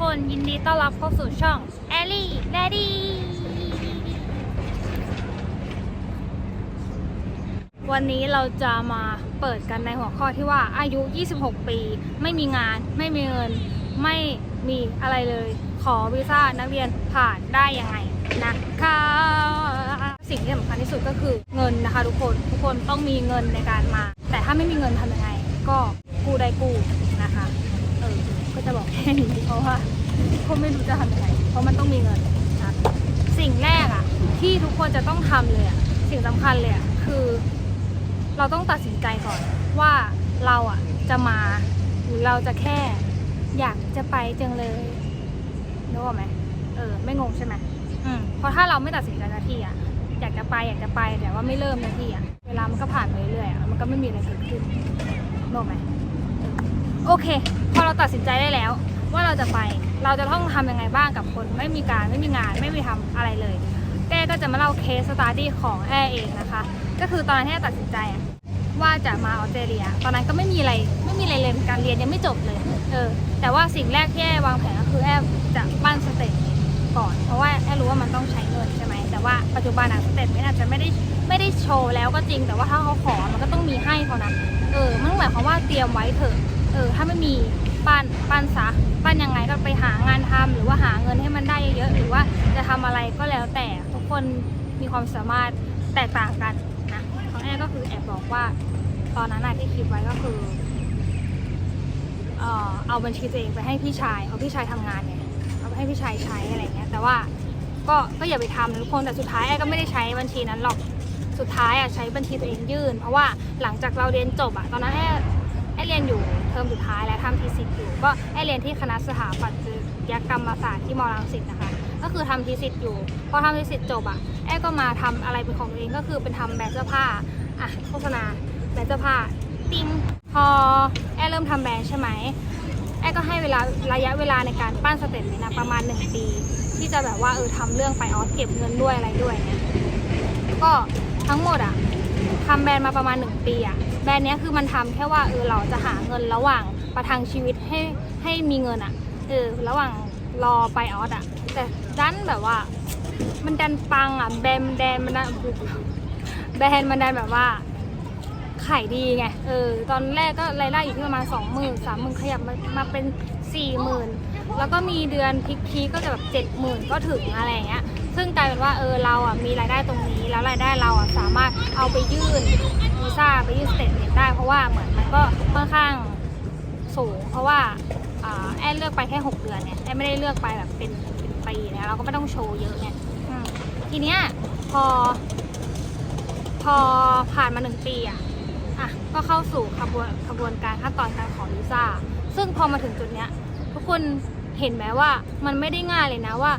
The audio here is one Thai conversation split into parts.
คนยินดีต้อนรับเข้าสู่ช่องแอลลี่แดดี้วันนี้เราจะมาเปิดกันในหัวข้อที่ว่าอายุ 26 ปี ไม่มีงาน ไม่มีเงิน ไม่มีอะไรเลย ขอวีซ่านักเรียนผ่านได้ยังไงนะคะสิ่งที่สำคัญที่สุดก็คือเงินนะคะทุกคน ทุกคนต้องมีเงินในการมา แต่ถ้าไม่มีเงินทำยังไง ก็กู้ได้กู้ จะบอกแค่นี้เพราะว่าก็ไม่รู้จะทำยังไงเพราะมันต้องมีเงินนะสิ่งแรกอะที่ทุกคนจะต้องทำเลยอะสิ่งสำคัญเลยอะคือ เราต้องตัดสินใจก่อนว่าเราอะจะมาหรือเราจะแค่อยากจะไปจังเลยนึกออกไหมเออ ไม่งงใช่ไหมอืมเพราะถ้าเราไม่ตัดสินใจนาทีอะอยากจะไปอยากจะไปแต่ว่าไม่เริ่มนาทีอะเวลามันก็ผ่านไปเรื่อยอะมันก็ไม่มีอะไรเกิดขึ้นนึกออกไหม โอเค พอเราตัดสินใจได้แล้ว ว่าเราจะไปเราจะต้องทำยังไงบ้างกับคน ไม่มีการไม่มีงานไม่มีทำอะไรเลยแก้ก็จะมาเล่าเคสสตาร์ดี้ของแอเองนะคะ ก็คือตอนที่แอตัดสินใจว่าจะมาออสเตรเลีย ตอนนั้นก็ไม่มีอะไรไม่มีอะไรเลยการเรียนยังไม่จบเลย เออ แต่ว่าสิ่งแรกที่แอวางแผนก็คือแอจะปั้นสเตทเมนต์ก่อน เพราะว่าแอรู้ว่ามันต้องใช้เงินใช่ไหมแต่ว่าปัจจุบันอะสเตทเมนต์อาจจะไม่ได้ไม่ได้โชว์แล้วก็จริง แต่ว่าถ้าเขาขอมันก็ต้องมีให้เขานะ เออ มันหมายความว่าเตรียมไว้เถอะ เออถ้าไม่มีปั้นปั้นซะปั้นยังไงก็ไปหางานทำหรือว่าหาเงินให้มันได้เยอะๆหรือว่าจะทำอะไรก็แล้วแต่ทุกคนมีความสามารถแตกต่างกันนะของแอร์ก็คือแอบบอกว่า ตอนนั้นน่ะที่คิดไว้ก็คือเออเอาบัญชีตัวเองไปให้พี่ชายเพราะพี่ชายทำงานไงเอาไปให้พี่ชายใช้อะไรเงี้ยแต่ว่าก็ก็อย่าไปทำนะทุกคนแต่สุดท้ายแอร์ก็ไม่ได้ใช้บัญชีนั้นหรอกสุดท้ายอะใช้บัญชีตัวเองยื่น เพราะว่าหลังจากเราเรียนจบอะตอนนั้นแอร์แอร์ เรียนอยู่เทอมสุดท้ายแล้วทำทีสิทธ์อยู่ ก็แอร์เรียนที่คณะสถาปัตยกรรมศาสตร์ที่มรังสิตนะคะ ก็คือทำทีสิทธ์อยู่ พอทำทีสิทธ์จบอะแอร์ก็มาทำอะไรเป็นของตัวเองก็คือเป็นทำแบรนด์เสื้อผ้าอะโฆษณาแบรนด์เสื้อผ้าติ้งพอแอร์เริ่มทำแบรนด์ใช่ไหมแอร์ก็ให้เวลาระยะเวลาในการปั้นสเต็ปนี้นะประมาณหนึ่งปี ที่จะแบบว่าเออทำเรื่องไปออสเก็บเงินด้วยอะไรด้วยเนี่ยก็ทั้งหมดอะทำแบรนด์มาประมาณหนึ่งปีอะ แบรนด์เนี้ยคือมันทำแค่ว่าเออเราจะหาเงินระหว่างประทังชีวิตให้ให้มีเงินอะเออระหว่างรอไปออสอะแต่ดันแบบว่า มันดันปังอะแบรนด์แบรนด์มันดันแบรนด์มันดันแบบว่าขายดีไง เออ ตอนแรกก็รายได้อยู่ที่ประมาณสองหมื่นสามหมื่นขยับมามาเป็นสี่หมื่นแล้วก็มีเดือนพีคๆก็จะแบบเจ็ดหมื่นก็ถึงอะไรเงี้ย ซึ่งกลายเป็นว่าเออเราอะมีรายได้ตรงนี้ แล้วรายได้เราอะสามารถเอาไปยื่น วีซ่าไปยื่นสเตทเมนต์ได้ เพราะว่าเหมือนมันก็ค่อนข้างสูง เพราะว่าแอนเลือกไปแค่หกเดือนเนี่ยแอนไม่ได้เลือกไปแบบเป็นเป็นปีนะเราก็ไม่ต้องโชว์เยอะไงอืมทีเนี้ยพอ พอผ่านมาหนึ่งปีอะอะก็เข้าสู่ขบวนขบวนการขั้นตอนการขอวีซ่าซึ่งพอมาถึงจุดเนี้ยทุกคนเห็นไหมว่ามันไม่ได้ง่ายเลยนะว่า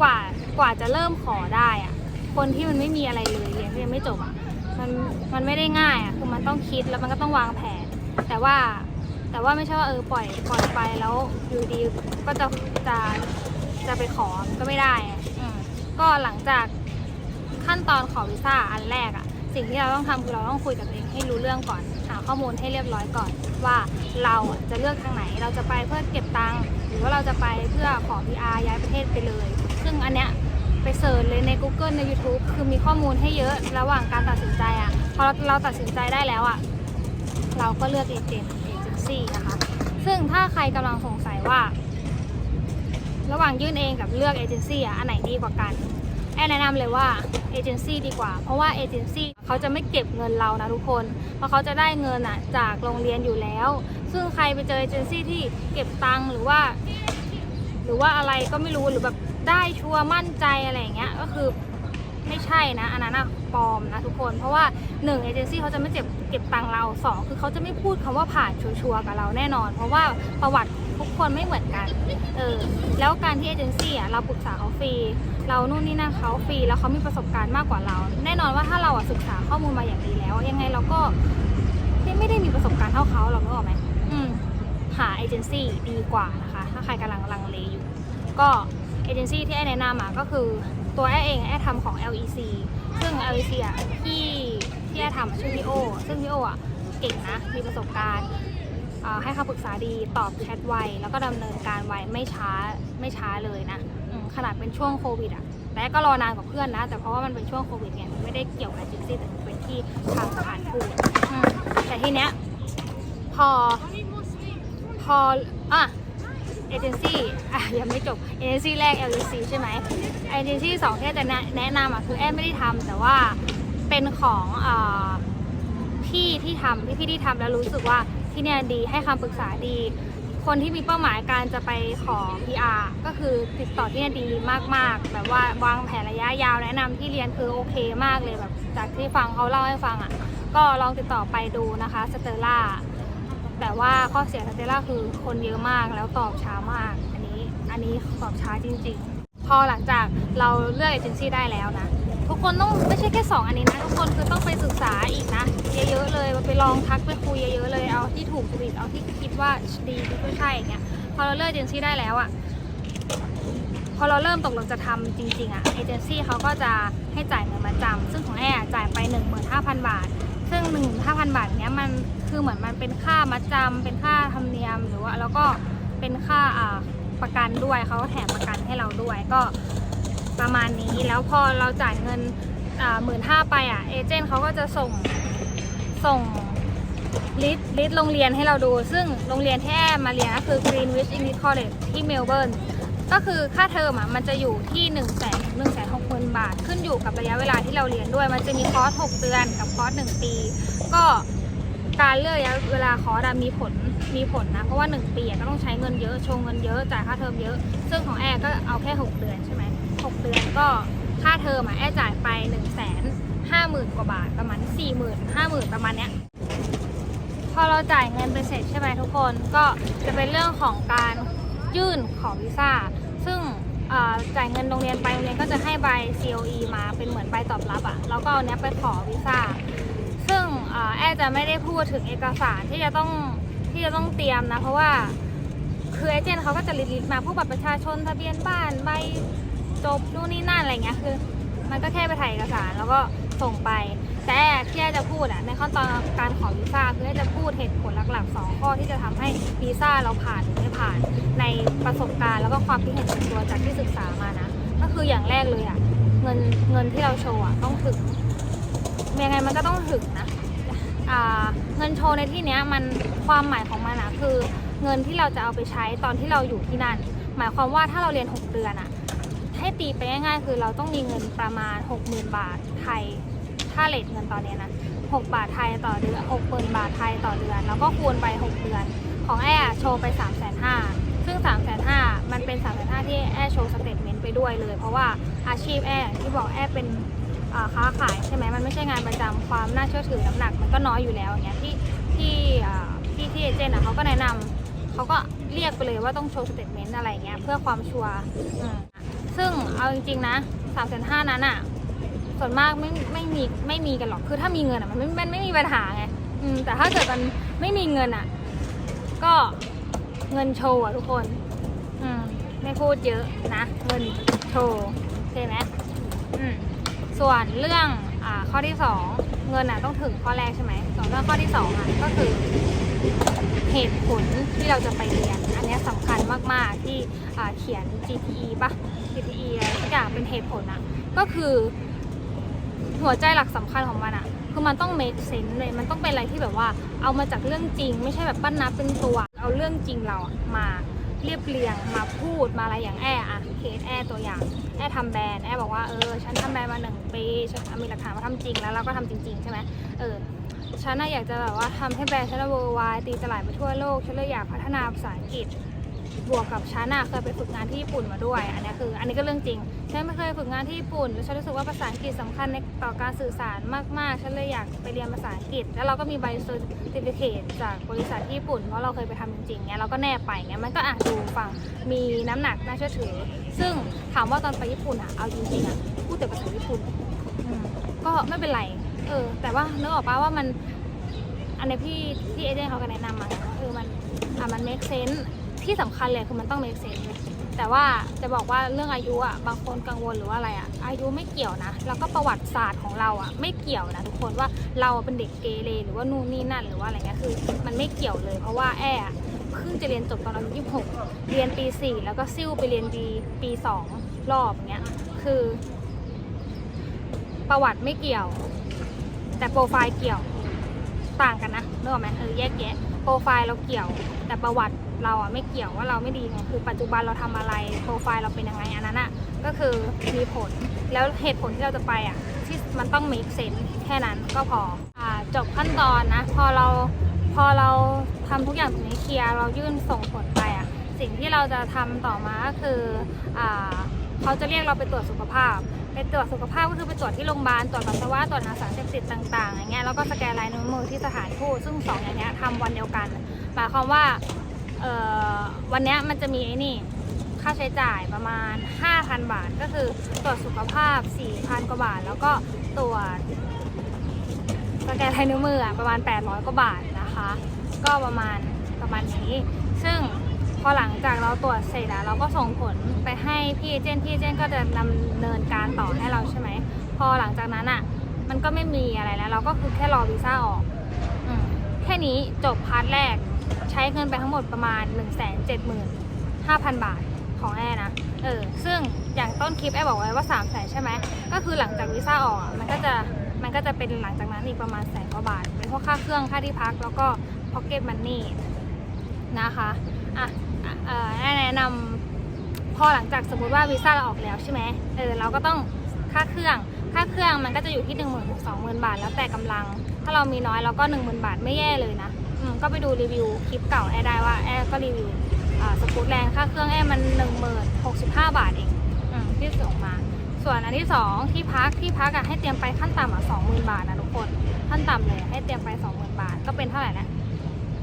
กว่ากว่าจะเริ่มขอได้อะคนที่มันไม่มีอะไรเลยเรียนเรียนไม่จบอะ มันมันไม่ได้ง่ายอะคือมันต้องคิดแล้วมันก็ต้องวางแผน แต่ว่าแต่ว่าไม่ใช่ว่าเออปล่อยปล่อยไปแล้วอยู่ดีก็จะจะจะไปขอมันก็ไม่ได้อะอืมก็หลังจากขั้นตอนขอวีซ่าอันแรกอะสิ่งที่เราต้องทำคือเราต้องคุยกับตัวเองให้รู้เรื่องก่อนหาข้อมูลให้เรียบร้อยก่อน ว่าเราอะจะเลือกทางไหน เราจะไปเพื่อเก็บตังค์หรือว่าเราจะไปเพื่อขอ PR ย้ายประเทศไปเลย ซึ่งอันเนี้ย ไปเสิร์ชเลยใน Google ใน YouTube คือมีข้อมูลให้เยอะระหว่างการตัดสินใจอะพอเราเราตัดสินใจได้แล้วอะเราก็เลือกเอเจนต์เอเจนซี่นะคะ ซึ่งถ้าใครกำลังสงสัยว่า ระหว่างยื่นเองกับเลือกเอเจนซี่อะอันไหนดีกว่ากันแอนแนะนำเลยว่าเอเจนซี่ดีกว่า เพราะว่าเอเจนซี่เขาจะไม่เก็บเงินเรานะทุกคน เพราะเขาจะได้เงินอะจากโรงเรียนอยู่แล้ว ซึ่งใครไปเจอเอเจนซี่ที่เก็บตังค์หรือว่า หรือว่าอะไรก็ไม่รู้หรือแบบ ได้ชัวร์มั่นใจอะไรอย่างเงี้ยก็คือไม่ใช่นะอันนั้นอะปลอมนะทุกคนเพราะว่าหนึ่งเอเจนซี่เขาจะไม่เก็บเก็บตังเราสองคือเขาจะไม่พูดคำว่าผ่านชัวร์กับเราแน่นอน เพราะว่าประวัติทุกคนไม่เหมือนกันเออแล้วการที่เอเจนซี่อะเราปรึกษาเขาฟรีเรานู่นนี่นั่นเขาฟรีแล้วเขามีประสบการณ์มากกว่าเรา แน่นอนว่าถ้าเราอะศึกษาข้อมูลมาอย่างดีแล้ว ยังไงเราก็ไม่ได้มีประสบการณ์เท่าเขาหรอกนึกออกไหมอืมหาเอเจนซี่ดีกว่านะคะ ถ้าใครกำลังลังเลอยู่ ก็ เอเจนซี่ที่แอแนะนำอะก็คือตัวแอเองแอทำของ LEC ซึ่ง LEC อะที่ที่แอทำชื่อพี่โอซึ่งพี่โออะเก่งนะ มีประสบการณ์ให้คำปรึกษาดีตอบแชทไว แล้วก็ดำเนินการไวไม่ช้าไม่ช้าเลยนะขนาดเป็นช่วงโควิดอะแต่ก็รอนานกว่าเพื่อนนะ แต่เพราะว่ามันเป็นช่วงโควิดเนี่ยไม่ได้เกี่ยวกับเอเจนซี่แต่เป็นที่ทางสถานทูตอืมแต่ทีเนี้ยพอพออะ เอเจนซี่อะยังไม่จบเอเจนซี่แรก LUC ใช่ไหมเอเจนซี่สองที่จะแนะแนะนำอะคือแอนไม่ได้ทำแต่ว่าเป็นของอ่าพี่ที่ทำพี่พี่ที่ทำแล้วรู้สึกว่าที่เนี่ยดีให้คำปรึกษาดี คนที่มีเป้าหมายการจะไปขอ PR ก็คือติดต่อที่เนี่ยดีมากๆ แบบว่าวางแผนระยะยาวแนะนำที่เรียนคือโอเคมากเลยแบบจากที่ฟังเขาเล่าให้ฟังอะก็ลองติดต่อไปดูนะคะสเตลล่า แต่ว่าข้อเสียสเตลล่าคือคนเยอะมากแล้วตอบช้ามาก อันนี้อันนี้ตอบช้าจริง ๆ พอหลังจากเราเลือกเอเจนซี่ได้แล้วนะทุกคนต้องไม่ใช่แค่ 2 อันนี้นะทุกคนคือต้องไปศึกษาอีกนะ เยอะๆเลยไปลองทักไปคุยเยอะๆเลยเอาที่ถูกจริตเอาที่คิดว่าดีที่ไม่ใช่อย่างเงี้ยพอเราเลือกเอเจนซี่ได้แล้วอะ่ะพอเราเริ่มตกลงจะทำจริงๆอะ่ะเอเจนซี่เขาก็จะให้จ่ายเงินมาจำซึ่งของแอร์จ่ายไป 15,000 บาท ซึ่ง15,000บาทเนี้ยมันคือเหมือนมันเป็นค่ามัดจำเป็นค่าธรรมเนียมหรือว่าแล้วก็เป็นค่าอ่าประกันด้วยเขาแถมประกันให้เราด้วยก็ประมาณนี้แล้วพอเราจ่ายเงินหมื่นห้าไปอะเอเจนต์เขาก็จะส่งส่งลิสต์ลิสต์โรงเรียนให้เราดู ซึ่งโรงเรียนที่แอมมาเรียนก็คือ Greenwich English College ที่เมลเบิร์น ก็คือค่าเทอมอะมันจะอยู่ที่1นึ่งแสนถึงหนึ่งแสนหกหมื่นบาท ขึ้นอยู่กับระยะเวลาที่เราเรียนด้วย มันจะมีคอร์ส6เดือนกับคอร์ส1ปี ก็การเลือกระยะเวลาคอร์สมีผลมีผลนะ เพราะว่า 1 ปีก็ต้องใช้เงินเยอะโชว์เงินเยอะจ่ายค่าเทอมเยอะ ซึ่งของแอร์ก็เอาแค่ 6 เดือนใช่ไหม6เดือนก็ค่าเทอมอะแอร์จ่ายไป1นึ่งแสนห้าหมื่นกว่าบาทประมาณ4ี่หมื่นห้าหมื่นประมาณเนี้ยพอเราจ่ายเงินไปเสร็จใช่ไหมทุกคนก็จะเป็นเรื่องของการ ยื่นขอวีซ่า ซึ่งจ่ายเงินโรงเรียนไปโรงเรียนก็จะให้ใบ COE มาเป็นเหมือนใบตอบรับอะแล้วก็เอาเนี้ยไปขอวีซ่า ซึ่งอแอจะไม่ได้พูดถึงเอกสารที่จะต้องที่จะต้องเตรียมนะ เพราะว่าคือเอเจนต์เขาก็จะลิสต์มาพวกบัตรประชาชนทะเบียนบ้านใบจบนู่นนี่นั่นอะไรเงี้ยคือ มันก็แค่ไปถ่ายเอกสารแล้วก็ส่งไป แต่ที่แอจะพูดอะในขั้นตอนการขอวีซ่าคือแอจะพูดเหตุผลหลักๆ 2 ข้อที่จะทำให้วีซ่าเราผ่านหรือไม่ผ่าน ในประสบการณ์แล้วก็ความคิดเห็นส่วนตัวจากที่ศึกษามานะ ก็คืออย่างแรกเลยอะเงินเงินที่เราโชว์อะต้องถึงยังไงมันก็ต้องถึงนะเงินโชว์ในที่เนี้ยมันความหมายของมันอะคือเงินที่เราจะเอาไปใช้ตอนที่เราอยู่ที่นั่น หมายความว่าถ้าเราเรียน 6 เดือนอะให้ตีไปง่ายๆ คือเราต้องมีเงินประมาณ 60,000 บาทไทยค่าเลทเงินตอนเนี้ยนะ6บาทไทยต่อเดือน6เปินบาทไทยต่อเดือน แล้วก็คูณไป 6 เดือน ของแอร์โชว์ไป 3 5 0 0 0 ซึ่ง 3 5 0 0 0มันเป็น 3 5 0 0 0ที่แอร์โชว์สเตทเมนต์ไปด้วยเลย เพราะว่าอาชีพแอร์ที่บอกแอร์เป็นค้าขายใช่ไหมมันไม่ใช่งานประจำความน่าเชื่อถือน้ำหนัก มันก็น้อยอยู่แล้วอย่างเงี้ยที่ที่ที่ที่เอเจนต์อะเขาก็แนะนำเขาก็เรียกไปเลยว่าต้องโชว์สเตทเมนต์อะไรเงี้ยเพื่อความชัวร์ซึ่งเอาจริงๆนะ3 5 0 0 0นั้นอะส่วนมากไม่ไม่มีไม่มีกันหรอกคือถ้ามีเงินอะมันไม่มันไม่มีปัญหาไงแต่ถ้าเกิดมันไม่มีเงินอะ ก็ เงินโชว์อะทุกคน อืม ไม่พูดเยอะนะ เงินโชว์ใช่ไหมอืม ส่วนเรื่องอ่าข้อที่สองเงินอะต้องถึงข้อแรกใช่ไหมส่วนเรื่องข้อที่สองอะก็คือเหตุผลที่เราจะไปเรียน อันเนี้ยสำคัญมาก ๆ ที่อ่าเขียน GTE ปะ GTE อะไรสักอย่างเป็นเหตุผลอะก็คือ หัวใจหลักสำคัญของมันอะคือมันต้อง make sense เลย มันต้องเป็นอะไรที่แบบว่าเอามาจากเรื่องจริง ไม่ใช่แบบปั้นนับเป็นตัว เอาเรื่องจริงเรามาเรียบเรียงมาพูดมาอะไรอย่างแอร์อะเคสแอร์ตัวอย่างแอร์ทำแบรนด์แอร์บอกว่าเออฉันทำแบรนด์มาหนึ่งปีฉันมีหลักฐานว่าทำจริงแล้วเราก็ทำจริง ๆ ใช่ไหมเออฉันน่ะอยากจะแบบว่าทำให้แบรนด์ฉันเวอร์ไวตีตลาดไปทั่วโลกฉันเลยอยากพัฒนาภาษาอังกฤษ บวกกับฉันอะเคยไปฝึกงานที่ญี่ปุ่นมาด้วย อันนี้คือ อันนี้ก็เรื่องจริง ฉันไม่เคยฝึกงานที่ญี่ปุ่น แล้วฉันรู้สึกว่าภาษาอังกฤษสำคัญในต่อการสื่อสารมาก ๆ ฉันเลยอยากไปเรียนภาษาอังกฤษ แล้วเราก็มีใบเซอร์ติฟิเคตจากบริษัทญี่ปุ่น เพราะเราเคยไปทำจริงๆเนี้ยเราก็แนบไปเงี้ย มันก็อ่านดูฟัง มีน้ำหนักน่าเชื่อถือ ซึ่งถามว่าตอนไปญี่ปุ่นอะเอาจริงๆอะพูดแต่ภาษาญี่ปุ่น ก็ไม่เป็นไร เออ แต่ว่านึกออกปะว่ามัน อันนี้พี่พี่เอเจนต์เขาก็แนะนำมาไงว่าเออมัน อะมัน make sense ที่สำคัญเลยคือมันต้อง make sense เลยแต่ว่าจะบอกว่าเรื่องอายุอะบางคนกังวลหรือว่าอะไรอะอายุไม่เกี่ยวนะ แล้วก็ประวัติศาสตร์ของเราอะไม่เกี่ยวนะทุกคนว่าเราเป็นเด็กเกเรหรือว่านู่นนี่นั่นหรือว่าอะไรเงี้ยคือ มันไม่เกี่ยวเลยเพราะว่าแอเพิ่งจะเรียนจบตอนอายุ26 เรียนปี 4 แล้วก็ซิ่วไปเรียนดีปี 2 รอบเงี้ย คือ ประวัติไม่เกี่ยว แต่โปรไฟล์เกี่ยว ต่างกันนะนึกออกไหมเออแยกแยะ โปรไฟล์เราเกี่ยว แต่ประวัติเราอะไม่เกี่ยวว่าเราไม่ดีไงคือปัจจุบันเราทำอะไรโปรไฟล์เราเป็นยังไงอันนั้นอะก็คือมีผลแล้วเหตุผลที่เราจะไปอะที่มันต้อง make sense แค่นั้นก็พออจบขั้นตอนนะ พอเราพอเราทำทุกอย่างตรงนี้เคลียร์เรายื่นส่งผลไปอะสิ่งที่เราจะทำต่อมาก็คืออ่า เขาจะเรียกเราไปตรวจสุขภาพ ไปตรวจสุขภาพก็คือไปตรวจที่โรงพยาบาล ตรวจปัสสาวะ ตรวจหาสารเสพติดต่างๆ อย่างเงี้ย แล้วก็สแกนลายนิ้วมือที่สถานทูต ซึ่งสองอย่างเนี้ยทำวันเดียวกัน หมายความว่าเอ่อวันเนี้ยมันจะมีไอ้นี่ ค่าใช้จ่ายประมาณ 5,000 บาท ก็คือตรวจสุขภาพ 4,000 กว่าบาท แล้วก็ตรวจสแกนลายนิ้วมือประมาณ 800 กว่าบาทนะคะ ก็ประมาณประมาณนี้ ซึ่ง อหลังจากเราตรวจเสร็จอะเราก็ส่งผลไปให้พี่เอเจนต์พี่เอเจนต์ก็จะดำเนินการต่อให้เราใช่ไหม พอหลังจากนั้นอะมันก็ไม่มีอะไรแล้ว เราก็คือแค่รอวีซ่าออกอแค่นี้จบพาร์ทแรกใช้เงินไปทั้งหมดประมาณ 1 7 5 0 0 0 บาทของแอนะ เออ ซึ่งอย่างต้นคลิปแอบอกไว้ว่า3 0 0แสนใช่ไหม ก็คือหลังจากวีซ่าออกอะมันก็จะมันก็จะเป็นหลังจากนั้นอีกประมาณแสนกว่าบาท เป็นพวกค่าเครื่องค่าที่พักแล้วก็ pocket money นะคะอะอะเอ่อแอร์แนะนำพอหลังจากสมมติว่าวีซ่าเราออกแล้วใช่ไหมเออเราก็ต้องค่าเครื่อง ค่าเครื่องมันก็จะอยู่ที่1 0 0 0 0ถึง20,000บาท แล้วแต่กำลัง ถ้าเรามีน้อยเราก็10,000บาทไม่แย่เลยนะอืมก็ไปดูรีวิวคลิปเก่าแอร์ได้ว่าแอร์ก็รีวิวอ่าสกูตแรงค่าเครื่องแอร์มัน10,065บาทเองอืมที่ส่งมา ส่วนอันที่สองที่พักที่พักอะให้เตรียมไปขั้นต่ำอะ20,000บาทนะทุกคนขั้นต่ำเลยให้เตรียมไป20,000บาทก็เป็นเท่าไหร่นะ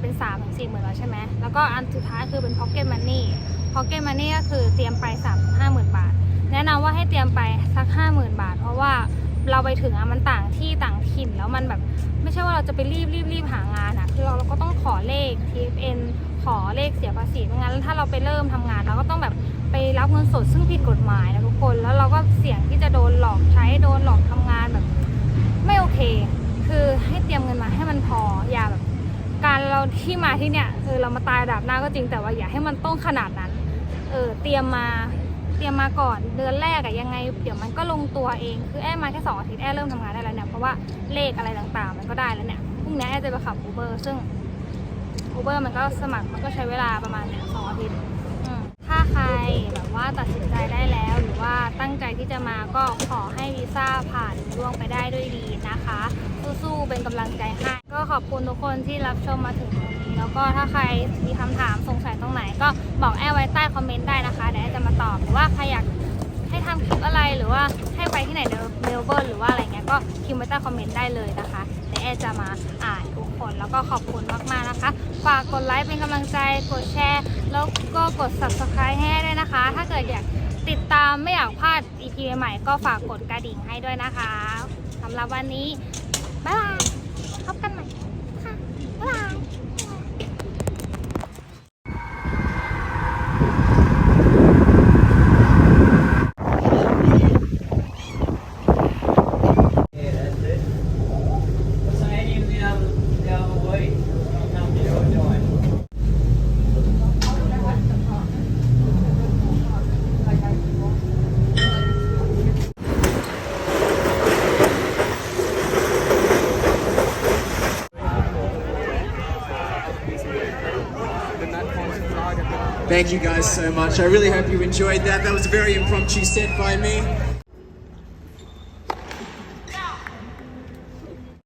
เป็น3ามถึงสี่หมื่นแล้วใช่ไหมแล้วก็อันสุดท้ายคือเป็น pocket money pocket money ก็คือเตรียมไป3ามถึงห้าหมื่นบาท แนะนำว่าให้เตรียมไปสักห้าหมื่นบาท เพราะว่าเราไปถึงอะมันต่างที่ต่างถิ่นแล้วมันแบบ ไม่ใช่ว่าเราจะไปรีบรีบรีบหางานอะคือเราเราก็ต้องขอเลข TFN ขอเลขเสียภาษีไม่งั้นถ้าเราไปเริ่มทำงานเราก็ต้องแบบไปรับเงินสดซึ่งผิดกฎหมายนะทุกคน แล้วเราก็เสี่ยงที่จะโดนหลอกใช้โดนหลอกทำงานแบบ ไม่โอเค คือให้เตรียมเงินมาให้มันพอ อย่าแบบ การ เราที่มาที่เนี่ยเออเรามาตายดับหน้าก็จริงแต่ว่าอย่าให้มันต้องขนาดนั้น เออเตรียมมาเตรียมมาก่อนเดือนแรกอะยังไง เดี๋ยวมันก็ลงตัวเองคือแอมาแค่สองอาทิตย์แอเริ่มทำงานได้แล้วเนี่ยเพราะว่าเลขอะไรต่างๆ มันก็ได้แล้วเนี่ยพรุ่งนี้แอจะไปขับอูเบอร์ซึ่งอูเบอร์มันก็สมัครมันก็ใช้เวลาประมาณเนี่ยสองอาทิตย์ถ้าใครแบบว่าตัดสินใจได้แล้วหรือว่าตั้งใจที่จะมาก็ขอให้วีซ่าผ่านล่วงไปได้ด้วยดีนะคะ สู้ๆเป็นกำลังใจให้ ก็ขอบคุณทุกคนที่รับชมมาถึงตรงนี้ แล้วก็ถ้าใครมีคำถามสงสัยตรงไหน ก็บอกแอร์ไว้ใต้คอมเมนต์ได้นะคะเดี๋ยวแอร์จะมาตอบหรือว่าใครอยากให้ทำคลิปอะไรหรือว่าให้ไปที่ไหนในเมลเบิร์นหรือว่าอะไรเงี้ยก็พิมพ์ไว้ใต้คอมเมนต์ได้เลยนะคะเดี๋ยวแอร์จะมาอ่านทุกคนแล้วก็ขอบคุณมากๆนะคะ ฝากกดไลค์เป็นกำลังใจกดแชร์ แล้วก็กด subscribe ให้ด้วยนะคะ ถ้าเกิดอยากติดตามไม่อยากพลาด EP ใหม่ๆก็ฝากกดกระดิ่งให้ด้วยนะคะสำหรับวันนี้บ๊ายบายพบกันใหม่ Thank you guys so much. I really hope you enjoyed that. That was a very impromptu set by me.